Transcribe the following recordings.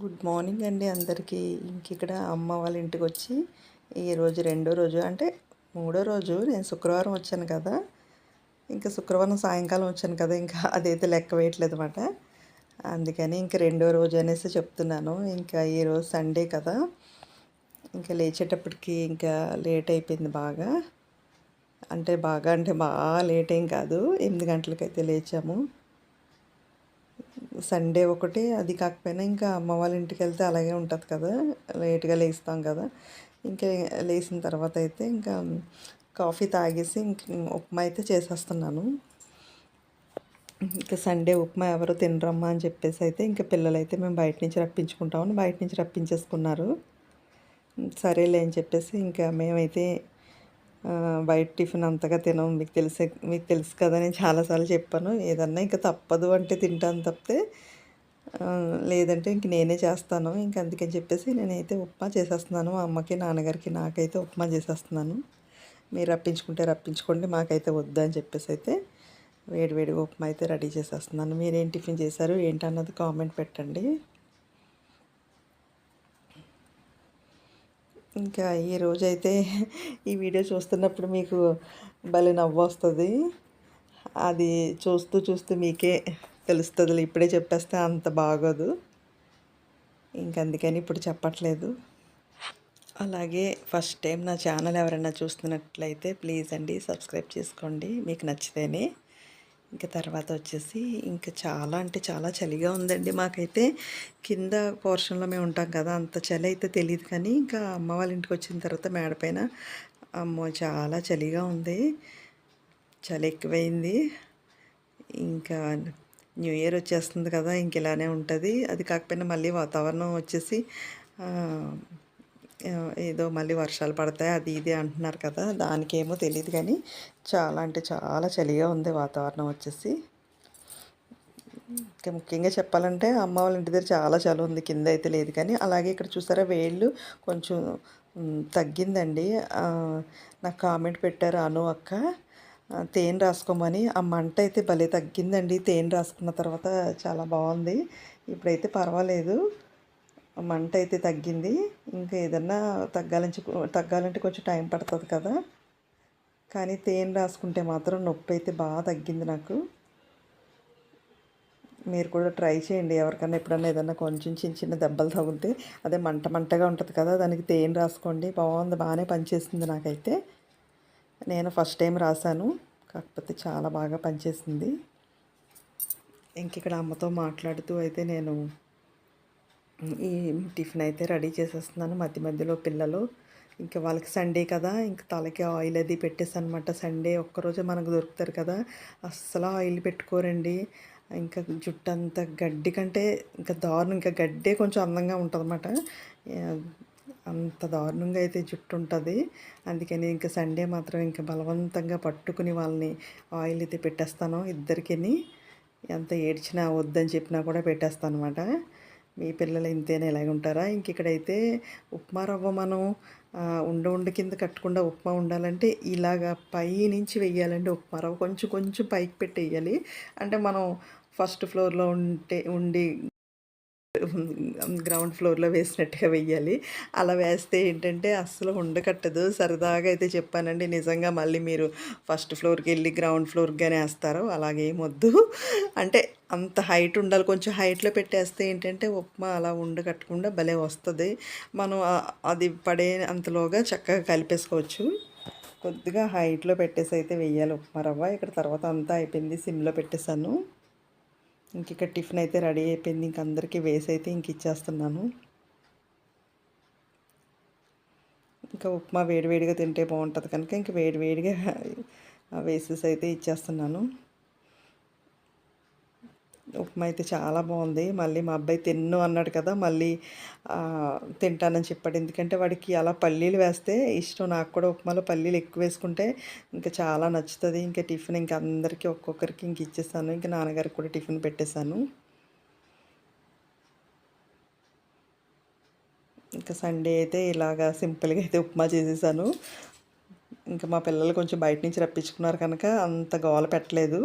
Good morning అండి అందరికీ. ఇంక ఇక్కడ అమ్మ వాళ్ళ ఇంటికి వచ్చి ఈరోజు రెండో రోజు అంటే మూడో రోజు నేను శుక్రవారం వచ్చాను కదా. ఇంకా శుక్రవారం సాయంకాలం వచ్చాను కదా ఇంకా అదైతే లెక్క వేయట్లేదు అనమాట అందుకని ఇంక రెండో రోజు అనేసి చెప్తున్నాను. ఇంకా ఈరోజు సండే కదా. ఇంకా లేచేటప్పటికి ఇంకా లేట్ అయిపోయింది బాగా. అంటే బాగా అంటే బాగా లేట్ ఏం కాదు. ఎనిమిది గంటలకైతే లేచాము. సండే ఒకటి అది కాకపోయినా ఇంకా అమ్మ వాళ్ళ ఇంటికి వెళ్తే అలాగే ఉంటుంది కదా లేట్గా లేస్తాం కదా. ఇంకా లేచిన తర్వాత అయితే ఇంకా కాఫీ తాగేసి ఇంక ఉప్మా అయితే చేసేస్తున్నాను. ఇంకా సండే ఉప్మా ఎవరు తినరమ్మా అని చెప్పేసి అయితే ఇంకా పిల్లలు అయితే మేము బయట నుంచి రప్పించుకుంటామని బయట నుంచి రప్పించేసుకున్నారు. సరేలే అని చెప్పేసి ఇంకా మేమైతే బయట టిఫిన్ అంతగా తినం మీకు తెలిసే మీకు తెలుసు కదా నేను చాలాసార్లు చెప్పాను. ఏదన్నా ఇంకా తప్పదు అంటే తింటాను తప్పితే లేదంటే ఇంక నేనే చేస్తాను. ఇంక అందుకని చెప్పేసి నేనైతే ఉప్మా చేసేస్తున్నాను. మా అమ్మకి నాన్నగారికి నాకైతే ఉప్మా చేసేస్తున్నాను. మీరు రప్పించుకుంటే రప్పించుకోండి మాకైతే వద్దు అని చెప్పేసి అయితే వేడివేడిగా ఉప్మా అయితే రెడీ చేసేస్తున్నాను. మీరేం టిఫిన్ చేశారు? ఏంటన్నది కామెంట్ పెట్టండి. ఇంకా ఈ రోజైతే ఈ వీడియో చూస్తున్నప్పుడు మీకు భలే నవ్వు వస్తుంది. అది చూస్తూ చూస్తూ మీకే తెలుస్తుంది ఇప్పుడే చెప్పేస్తే అంత బాగోదు. ఇంక అందుకని ఇప్పుడు చెప్పట్లేదు. అలాగే ఫస్ట్ టైం నా ఛానల్ ఎవరైనా చూస్తున్నట్లయితే ప్లీజ్ అండి సబ్స్క్రైబ్ చేసుకోండి మీకు నచ్చితేనే. ఇంకా తర్వాత వచ్చేసి ఇంకా చాలా అంటే చాలా చలిగా ఉందండి మాకైతే. కింద పోర్షన్లో మేము ఉంటాం కదా అంత చలి అయితే తెలియదు కానీ ఇంకా అమ్మ వాళ్ళ ఇంటికి వచ్చిన తర్వాత మేడపైన అమ్మో చాలా చలిగా ఉంది. చలి ఎక్కువైంది. ఇంకా న్యూ ఇయర్ వచ్చేస్తుంది కదా ఇంక ఇలానే ఉంటుంది. అది కాకపోయినా మళ్ళీ వాతావరణం వచ్చేసి ఏదో మళ్ళీ వర్షాలు పడతాయి అది ఇది అంటున్నారు కదా దానికేమో తెలియదు కానీ చాలా అంటే చాలా చలిగా ఉంది వాతావరణం వచ్చేసి. ఇంకా ముఖ్యంగా చెప్పాలంటే అమ్మ వాళ్ళ ఇంటి దగ్గర చాలా చలి ఉంది కింద అయితే లేదు కానీ అలాగే ఇక్కడ చూసారా వేళ్ళు కొంచెం తగ్గిందండి. నాకు కామెంట్ పెట్టారు అను అక్క తేనె రాసుకోమని. ఆ మంట అయితే భలే తగ్గిందండి తేనె రాసుకున్న తర్వాత చాలా బాగుంది. ఇప్పుడైతే పర్వాలేదు. మంట అయితే తగ్గింది. ఇంకా ఏదన్నా తగ్గాలని తగ్గాలంటే కొంచెం టైం పడుతుంది కదా. కానీ తేనె రాసుకుంటే మాత్రం నొప్పి అయితే బాగా తగ్గింది నాకు. మీరు కూడా ట్రై చేయండి. ఎవరికన్నా ఎప్పుడన్నా ఏదన్నా కొంచెం చిన్న చిన్న దెబ్బలు తగిలితే అదే మంట మంటగా ఉంటుంది కదా దానికి తేనె రాసుకోండి. బాగుంది బాగానే పనిచేసింది నాకైతే. నేను ఫస్ట్ టైం రాశాను. కాకపోతే చాలా బాగా పనిచేసింది. ఇంక ఇక్కడ అమ్మతో మాట్లాడుతూ అయితే నేను ఈ టిఫిన్ అయితే రెడీ చేసేస్తున్నాను మధ్య మధ్యలో పిల్లలు. ఇంకా వాళ్ళకి సండే కదా ఇంకా తలకి ఆయిల్ అది పెట్టేసి అనమాట సండే ఒక్కరోజే మనకు దొరుకుతారు కదా అస్సలు ఆయిల్ పెట్టుకోరండి. ఇంకా జుట్టు అంత గడ్డి కంటే ఇంకా దారుణం ఇంకా గడ్డే కొంచెం అందంగా ఉంటుంది అంత దారుణంగా అయితే జుట్టు ఉంటుంది. అందుకని ఇంకా సండే మాత్రం ఇంకా బలవంతంగా పట్టుకుని వాళ్ళని ఆయిల్ అయితే పెట్టేస్తాను. ఇద్దరికి ఎంత ఏడ్చినా వద్దని చెప్పినా కూడా పెట్టేస్తాను అనమాట మీ పిల్లలు ఇంతేనా? ఇలాగ ఉంటారా? ఇంక ఇక్కడైతే ఉప్మా రవ్వ మనం ఉండ ఉండ కింద కట్టకుండా ఉప్మా ఉండాలంటే ఇలాగ పై నుంచి వెయ్యాలండి ఉప్మా రవ్వ. కొంచెం కొంచెం పైకి పెట్టి వేయాలి అంటే మనం ఫస్ట్ ఫ్లోర్లో ఉంటే ఉండి గ్రౌండ్ ఫ్లోర్లో వేసినట్టుగా వెయ్యాలి. అలా వేస్తే ఏంటంటే అస్సలు ఉండకట్టదు. సరదాగా అయితే చెప్పానండి. నిజంగా మళ్ళీ మీరు ఫస్ట్ ఫ్లోర్కి వెళ్ళి గ్రౌండ్ ఫ్లోర్గానే వేస్తారు అలాగే వద్దు. అంటే అంత హైట్ ఉండాలి. కొంచెం హైట్లో పెట్టేస్తే ఏంటంటే ఉప్మా అలా ఉండకట్టకుండా భలే వస్తుంది. మనం అది పడే అంతలోగా చక్కగా కలిపేసుకోవచ్చు. కొద్దిగా హైట్లో పెట్టేసి అయితే వెయ్యాలి. ఉప్మా రవ్వ. ఇక్కడ తర్వాత అంతా అయిపోయింది. సిమ్లో పెట్టేశాను. ఇంక ఇక్కడ టిఫిన్ అయితే రెడీ అయిపోయింది. ఇంక అందరికీ వేసి అయితే ఇంక ఇచ్చేస్తున్నాను. ఇంకా ఉప్మా వేడివేడిగా తింటే బాగుంటుంది కనుక ఇంక వేడివేడిగా వేసేసి అయితే ఇచ్చేస్తున్నాను. ఉప్మా అయితే చాలా బాగుంది. మళ్ళీ మా అబ్బాయి తిన్ను అన్నాడు కదా మళ్ళీ తింటానని చెప్పాడు. ఎందుకంటే వాడికి అలా పల్లీలు వేస్తే ఇష్టం. నాకు కూడా ఉప్మాలో పల్లీలు ఎక్కువ వేసుకుంటే ఇంకా చాలా నచ్చుతుంది. ఇంకా టిఫిన్ ఇంకా అందరికీ ఒక్కొక్కరికి ఇంక ఇచ్చేసాను. ఇంకా నాన్నగారికి కూడా టిఫిన్ పెట్టేశాను. ఇంకా సండే అయితే ఇలాగా సింపుల్గా అయితే ఉప్మా చేసేసాను. ఇంకా మా పిల్లలు కొంచెం బయట నుంచి రప్పించుకున్నారు కనుక అంత గోల పెట్టలేదు.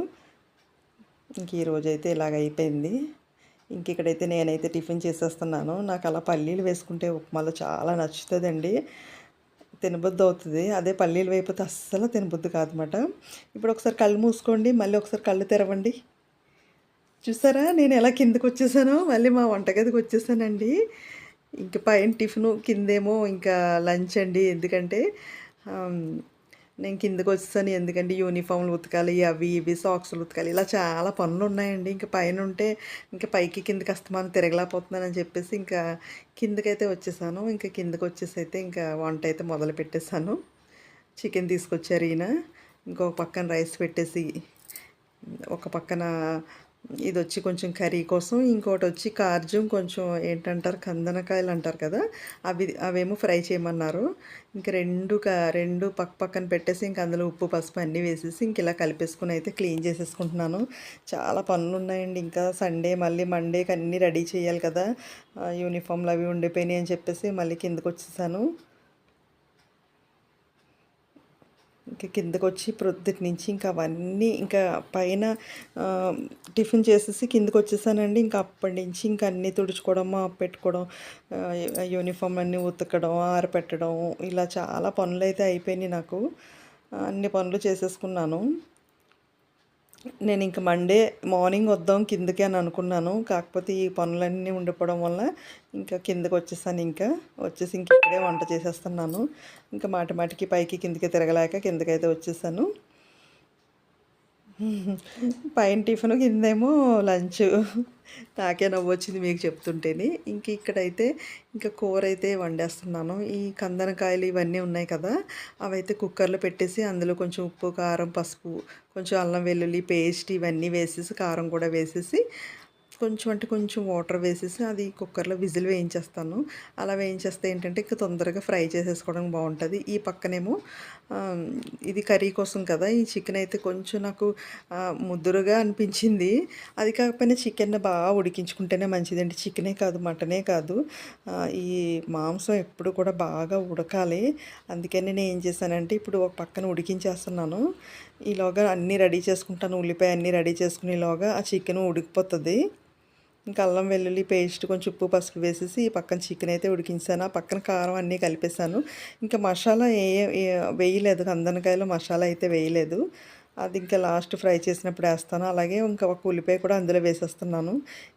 ఇంక ఈరోజు అయితే ఇలాగ అయిపోయింది. ఇంక ఇక్కడైతే నేనైతే టిఫిన్ చేసేస్తున్నాను. నాకు అలా పల్లీలు వేసుకుంటే ఉప్మాలో చాలా నచ్చుతుందండి. తినబుద్ధి అవుతుంది. అదే పల్లీలు వేయకపోతే అస్సలు తినబుద్ధి కాదనమాట ఇప్పుడు ఒకసారి కళ్ళు మూసుకోండి మళ్ళీ ఒకసారి కళ్ళు తెరవండి. చూసారా? నేను ఎలా కిందకు వచ్చేసానో మళ్ళీ మా వంటగదికి వచ్చేసానండి. ఇంక పైన టిఫిన్ కిందేమో ఇంకా లంచ్ అండి. ఎందుకంటే నేను కిందకు వచ్చేసాను. ఎందుకంటే యూనిఫామ్లు ఉతకాలి అవి ఇవి సాక్స్లు ఉతకాలి. ఇలా చాలా పనులు ఉన్నాయండి. ఇంకా పైన ఉంటే ఇంకా పైకి కిందకి అస్తమానం తిరగలేకపోతున్నానని చెప్పేసి ఇంకా కిందకైతే వచ్చేసాను. ఇంకా కిందకు వచ్చేసి అయితే ఇంకా వంట అయితే మొదలు పెట్టేశాను. చికెన్ తీసుకొచ్చారు ఈయన. ఇంకొక పక్కన రైస్ పెట్టేసి ఒక పక్కన ఇది వచ్చి కొంచెం కర్రీ కోసం ఇంకోటి వచ్చి కార్జం కొంచెం ఏంటంటారు కందనకాయలు అంటారు కదా అవి అవేమో ఫ్రై చేయమన్నారు. ఇంకా రెండు రెండు పక్క పక్కన పెట్టేసి ఇంక అందులో ఉప్పు పసుపు అన్నీ వేసేసి ఇంక ఇలా కలిపేసుకుని అయితే క్లీన్ చేసేసుకుంటున్నాను. చాలా పనులు ఉన్నాయండి. ఇంకా సండే మళ్ళీ మండేకి అన్నీ రెడీ చేయాలి కదా. యూనిఫామ్లు అవి ఉండిపోయినాయి అని చెప్పేసి మళ్ళీ కిందకు వచ్చేసాను ఇంకా కిందకు వచ్చి ప్రొద్దుటి నుంచి ఇంకా అవన్నీ ఇంకా పైన టిఫిన్ చేసేసి కిందకు వచ్చేసానండి ఇంకా అప్పటి నుంచి ఇంకా అన్నీ తుడుచుకోవడం పెట్టుకోవడం యూనిఫామ్ అన్నీ ఉతకడం ఆరపెట్టడం ఇలా చాలా పనులు అయితే అయిపోయినాయి నాకు. అన్ని పనులు చేసేసుకున్నాను. నేను ఇంక మండే మార్నింగ్ వద్దాం కిందకి అని అనుకున్నాను. కాకపోతే ఈ పనులన్నీ ఉండిపోవడం వల్ల ఇంకా కిందకి వచ్చేసాను ఇంకా. వచ్చేసి ఇంక ఇక్కడే వంట చేసేస్తున్నాను. ఇంకా మాటి మాటికి పైకి కిందకి తిరగలేక కిందకైతే వచ్చేసాను. పైన టిఫిన్ కిందేమో లంచ్. నాకే నవ్వు వచ్చింది మీకు చెప్తుంటేనే. ఇంక ఇక్కడైతే ఇంకా కూర అయితే వండేస్తున్నాను. ఈ కందనకాయలు ఇవన్నీ ఉన్నాయి కదా అవైతే కుక్కర్లో పెట్టేసి అందులో కొంచెం ఉప్పు కారం పసుపు కొంచెం అల్లం వెల్లుల్లి పేస్ట్ ఇవన్నీ వేసేసి కారం కూడా వేసేసి కొంచెం అంటే కొంచెం వాటర్ వేసేసి అది కుక్కర్లో విజిల్ వేయించేస్తాను. అలా వేయించేస్తే ఏంటంటే ఇంకా తొందరగా ఫ్రై చేసేసుకోవడం బాగుంటుంది. ఈ పక్కనేమో ఇది కర్రీ కోసం కదా ఈ చికెన్ అయితే కొంచెం నాకు ముద్దురుగా అనిపించింది. అది కాకపోయినా చికెన్ బాగా ఉడికించుకుంటేనే మంచిదండి. చికెనే కాదు మటనే కాదు. ఈ మాంసం ఎప్పుడు కూడా బాగా ఉడకాలి. అందుకని నేను ఏం చేశానంటే ఇప్పుడు ఒక పక్కన ఉడికించేస్తున్నాను. ఈలోగా అన్నీ రెడీ చేసుకుంటాను. ఉల్లిపాయ అన్నీ రెడీ చేసుకునేలోగా ఆ చికెన్ ఉడికిపోతుంది. ఇంకా అల్లం వెల్లుల్లి పేస్ట్ కొంచెం ఉప్పు పసుపు వేసేసి ఈ పక్కన చికెన్ అయితే ఉడికించాను. ఆ పక్కన కారం అన్నీ కలిపేశాను. ఇంకా మసాలా ఏ వేయలేదు. కందనకాయలో మసాలా అయితే వేయలేదు. అది ఇంకా లాస్ట్ ఫ్రై చేసినప్పుడు వేస్తాను. అలాగే ఇంకా ఒక ఉల్లిపాయ కూడా అందులో వేసేస్తున్నాను.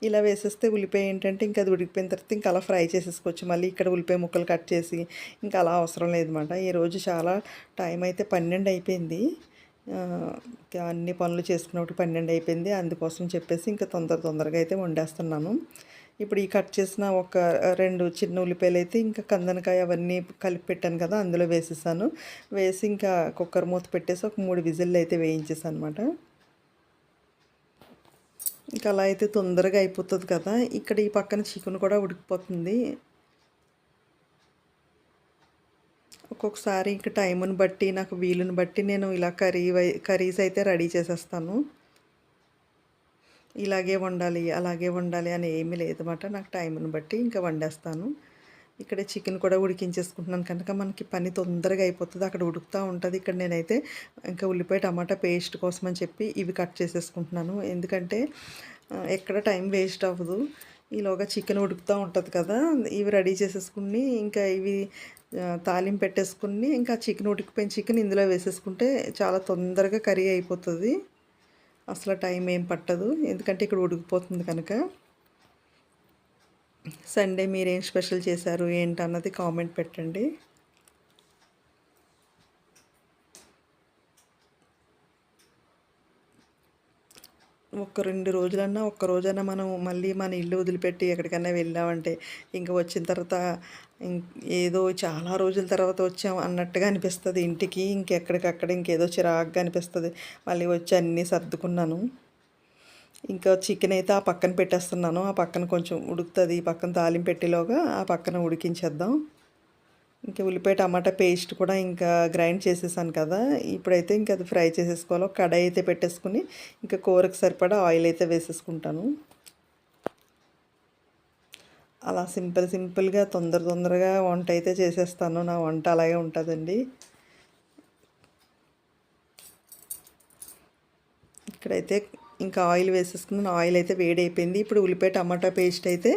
ఇలా వేసేస్తే ఉల్లిపాయ ఏంటంటే ఇంకా అది ఉడికిపోయిన తర్వాత ఇంకా అలా ఫ్రై చేసేసుకోవచ్చు. మళ్ళీ ఇక్కడ ఉల్లిపాయ ముక్కలు కట్ చేసి ఇంకా అలా అవసరం లేదన్నమాట. ఈరోజు చాలా టైం అయితే పన్నెండు అయిపోయింది. అన్ని పనులు చేసుకున్నప్పుడు పన్నెండు అయిపోయింది. అందుకోసం చెప్పేసి ఇంకా తొందర తొందరగా అయితే వండేస్తున్నాను. ఇప్పుడు ఈ కట్ చేసిన ఒక రెండు చిన్న ఉల్లిపాయలు అయితే ఇంకా కందనకాయ అవన్నీ కలిపి పెట్టాను కదా అందులో వేసేసాను. వేసి ఇంకా కుక్కర్ మూత పెట్టేసి ఒక మూడు విజిల్లు అయితే వేయించేసాను అనమాట ఇంకా అలా అయితే తొందరగా అయిపోతుంది కదా. ఇక్కడ ఈ పక్కన చికెన్ కూడా ఉడికిపోతుంది. ఒక్కొక్కసారి ఇంకా టైముని బట్టి నాకు వీలుని బట్టి నేను ఇలా కర్రీ కర్రీస్ అయితే రెడీ చేసేస్తాను. ఇలాగే వండాలి అలాగే వండాలి అని ఏమీ లేదన్నమాట. నాకు టైంని బట్టి ఇంకా వండేస్తాను. ఇక్కడ చికెన్ కూడా ఉడికించేసుకుంటున్నాను. కనుక మనకి పని తొందరగా అయిపోతుంది. అక్కడ ఉడుకుతూ ఉంటుంది. ఇక్కడ నేనైతే ఇంకా ఉల్లిపాయ టమాటా పేస్ట్ కోసం అని చెప్పి ఇవి కట్ చేసేసుకుంటున్నాను. ఎందుకంటే ఎక్కడ టైం వేస్ట్ అవ్వదు. ఈలోగా చికెన్ ఉడుకుతూ ఉంటుంది కదా. ఇవి రెడీ చేసేసుకుని ఇంకా ఇవి తాలింపు పెట్టేసుకుని ఇంకా చికెన్ ఉడికిపోయిన చికెన్ ఇందులో వేసేసుకుంటే చాలా తొందరగా కర్రీ అయిపోతుంది. అసలు టైం ఏం పట్టదు. ఎందుకంటే ఇక్కడ ఉడికిపోతుంది కనుక. సండే మీరేం స్పెషల్ చేశారు? ఏంటన్నది కామెంట్ పెట్టండి. ఒక రెండు రోజులన్నా ఒక్క రోజైనా మనం మళ్ళీ మన ఇల్లు వదిలిపెట్టి ఎక్కడికైనా వెళ్ళామంటే ఇంకా వచ్చిన తర్వాత ఇం- ఏదో చాలా రోజుల తర్వాత వచ్చాం అన్నట్టుగా అనిపిస్తుంది. ఇంటికి ఇంకెక్కడికక్కడ ఇంకేదో చిరాగ్గా అనిపిస్తుంది. మళ్ళీ వచ్చి అన్నీ సర్దుకున్నాను. ఇంకా చికెన్ అయితే ఆ పక్కన పెట్టేస్తున్నాను. ఆ పక్కన కొంచెం ఉడుకుతుంది. ఈ పక్కన తాలింపు పెట్టేలోగా ఆ పక్కన ఉడికించేద్దాం. ఇంకా ఉల్లిపాయ టమాటా పేస్ట్ కూడా ఇంకా గ్రైండ్ చేసేసాను కదా. ఇప్పుడైతే ఇంకా అది ఫ్రై చేసేసుకోవాలి. ఒక కడాయి అయితే పెట్టేసుకుని ఇంకా కూరకు సరిపడా ఆయిల్ అయితే వేసేసుకుంటాను. అలా సింపుల్ సింపుల్గా తొందర తొందరగా వంట అయితే చేసేస్తాను. నా వంట అలాగే ఉంటుందండి. ఇక్కడైతే ఇంకా ఆయిల్ వేసేసుకున్నాను. ఆయిల్ అయితే వేడైపోయింది. ఇప్పుడు ఉల్లిపాయ టమాటా పేస్ట్ అయితే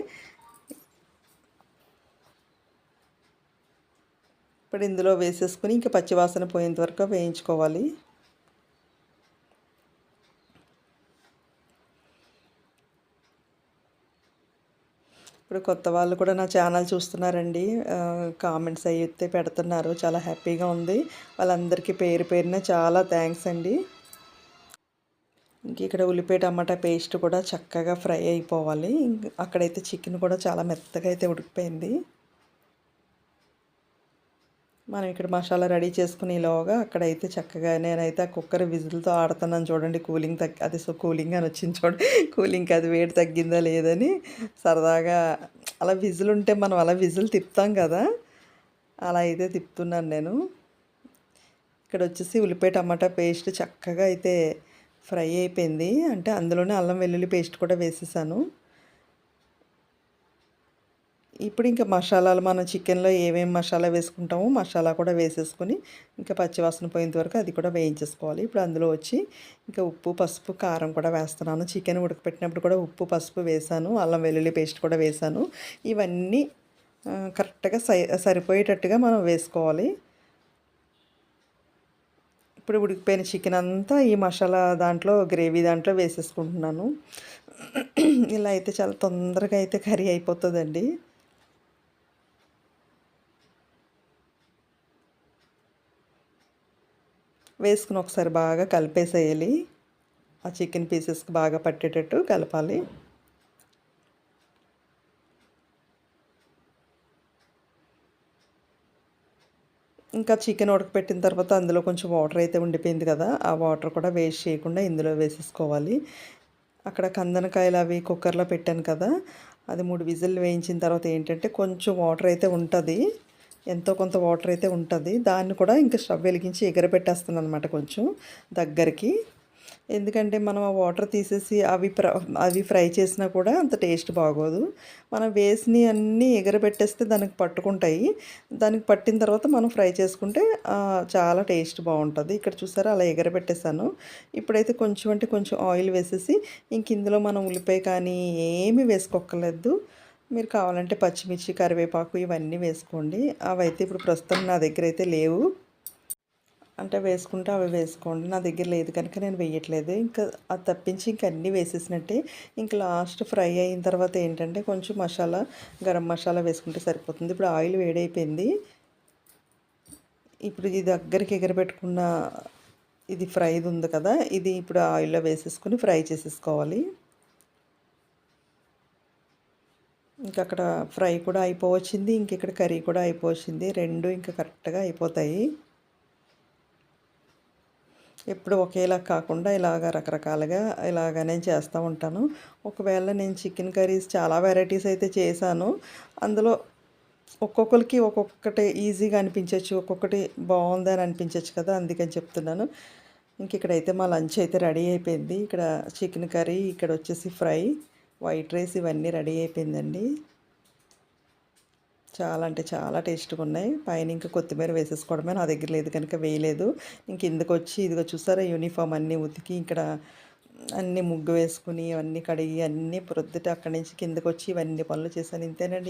అక్కడ ఇందులో వేసేసుకుని ఇంకా పచ్చివాసన పోయేంత వరకు వేయించుకోవాలి. ఇప్పుడు కొత్త వాళ్ళు కూడా నా ఛానల్ చూస్తున్నారండి. కామెంట్స్ అయితే పెడుతున్నారు. చాలా హ్యాపీగా ఉంది. వాళ్ళందరికీ పేరు పేరున చాలా థ్యాంక్స్ అండి. ఇంక ఇక్కడ ఉల్లిపాయ టమాటా పేస్ట్ కూడా చక్కగా ఫ్రై అయిపోవాలి. అక్కడైతే చికెన్ కూడా చాలా మెత్తగా అయితే ఉడికిపోయింది. మనం ఇక్కడ మసాలా రెడీ చేసుకునేలోగా అక్కడైతే చక్కగా నేనైతే ఆ కుక్కర్ విజిల్తో ఆడుతున్నాను చూడండి కూలింగ్ తగ్గి అది సో కూలింగ్ అని వచ్చింది చూడండి. కూలింగ్కి అది వేడి తగ్గిందా లేదని సరదాగా అలా విజిల్ ఉంటే మనం అలా విజిల్ తిప్పుతాం కదా. అలా అయితే తిప్పుతున్నాను నేను. ఇక్కడ వచ్చేసి ఉల్లిపాయ టమాటా పేస్ట్ చక్కగా అయితే ఫ్రై అయిపోయింది. అంటే అందులోనే అల్లం వెల్లుల్లి పేస్ట్ కూడా వేసేసాను. ఇప్పుడు ఇంకా మసాలాలు మనం చికెన్లో ఏమేమి మసాలా వేసుకుంటామో మసాలా కూడా వేసేసుకొని ఇంకా పచ్చివాసన పోయేంత వరకు అది కూడా వేయించేసుకోవాలి. ఇప్పుడు అందులో వచ్చి ఇంకా ఉప్పు పసుపు కారం కూడా వేస్తున్నాను. చికెన్ ఉడకపెట్టినప్పుడు కూడా ఉప్పు పసుపు వేసాను. అల్లం వెల్లుల్లి పేస్ట్ కూడా వేసాను. ఇవన్నీ కరెక్ట్గా సరిపోయేటట్టుగా మనం వేసుకోవాలి. ఇప్పుడు ఉడికిపోయిన చికెన్ అంతా ఈ మసాలా దాంట్లో గ్రేవీ దాంట్లో వేసేసుకుంటున్నాను. ఇలా అయితే చాలా తొందరగా అయితే కర్రీ అయిపోతుందండి. వేసుకుని ఒకసారి బాగా కలిపేసేయాలి. ఆ చికెన్ పీసెస్కి బాగా పట్టేటట్టు కలపాలి. ఇంకా చికెన్ ఉడకపెట్టిన తర్వాత అందులో కొంచెం వాటర్ అయితే ఉండిపోయింది కదా ఆ వాటర్ కూడా వేస్ట్ చేయకుండా ఇందులో వేసేసుకోవాలి. అక్కడ కందనకాయలు అవి కుక్కర్లో పెట్టాను కదా అది మూడు విజిల్ వేయించిన తర్వాత ఏంటంటే కొంచెం వాటర్ అయితే ఉంటుంది. ఎంతో కొంత వాటర్ అయితే ఉంటుంది. దాన్ని కూడా ఇంకా స్టవ్ వెలిగించి ఎగరబెట్టేస్తాను అనమాట కొంచెం దగ్గరికి. ఎందుకంటే మనం ఆ వాటర్ తీసేసి అవి అవి ఫ్రై చేసినా కూడా అంత టేస్ట్ బాగోదు. మనం వేసినవి అన్నీ ఎగరబెట్టేస్తే దానికి పట్టుకుంటాయి. దానికి పట్టిన తర్వాత మనం ఫ్రై చేసుకుంటే చాలా టేస్ట్ బాగుంటుంది. ఇక్కడ చూసారా? అలా ఎగరబెట్టేసాను ఇప్పుడైతే కొంచెం అంటే కొంచెం ఆయిల్ వేసేసి ఇంక ఇందులో మనం ఉల్లిపాయ కానీ ఏమీ వేసుకోక్కర్లేదు. మీరు కావాలంటే పచ్చిమిర్చి కరివేపాకు ఇవన్నీ వేసుకోండి. అవి అయితే ఇప్పుడు ప్రస్తుతం నా దగ్గర అయితే లేవు. అంటే వేసుకుంటే అవి వేసుకోండి. నా దగ్గర లేదు కనుక నేను వేయట్లేదు. ఇంకా అది తప్పించి ఇంక అన్నీ వేసేసినట్టే. ఇంకా లాస్ట్ ఫ్రై అయిన తర్వాత ఏంటంటే కొంచెం మసాలా గరం మసాలా వేసుకుంటే సరిపోతుంది. ఇప్పుడు ఆయిల్ వేడైపోయింది. ఇప్పుడు ఇది దగ్గరికి ఎగరబెట్టుకున్న ఇది ఫ్రైది ఉంది కదా ఇది ఇప్పుడు ఆయిల్లో వేసేసుకుని ఫ్రై చేసేసుకోవాలి. ఇంక అక్కడ ఫ్రై కూడా అయిపోవచ్చింది ఇంక ఇక్కడ కర్రీ కూడా అయిపోవచ్చింది. రెండు ఇంకా కరెక్ట్గా అయిపోతాయి. ఎప్పుడు ఒకేలా కాకుండా ఇలాగ రకరకాలుగా ఇలాగ నేను చేస్తూ ఉంటాను. ఒకవేళ నేను చికెన్ కర్రీస్ చాలా వెరైటీస్ అయితే చేశాను. అందులో ఒక్కొక్కరికి ఒక్కొక్కటి ఈజీగా అనిపించవచ్చు ఒక్కొక్కటి బాగుంది అని అనిపించవచ్చు కదా అందుకని చెప్తున్నాను. ఇంక ఇక్కడైతే మా లంచ్ అయితే రెడీ అయిపోయింది. ఇక్కడ చికెన్ కర్రీ ఇక్కడ వచ్చేసి ఫ్రై. వైట్ రైస్ ఇవన్నీ రెడీ అయిపోయిందండి. చాలా అంటే చాలా టేస్ట్గా ఉన్నాయి. పైన ఇంకా కొత్తిమీర వేసేసుకోవడమే నా దగ్గర లేదు కనుక వేయలేదు. ఇంక ఇందుకు వచ్చి ఇదిగో చూసారా యూనిఫామ్ అన్నీ ఉతికి ఇక్కడ అన్నీ ముగ్గు వేసుకుని అవన్నీ కడిగి అన్నీ ప్రొద్దుట అక్కడి నుంచి కిందకు వచ్చి ఇవన్నీ పనులు చేశాను. ఇంతేనండి.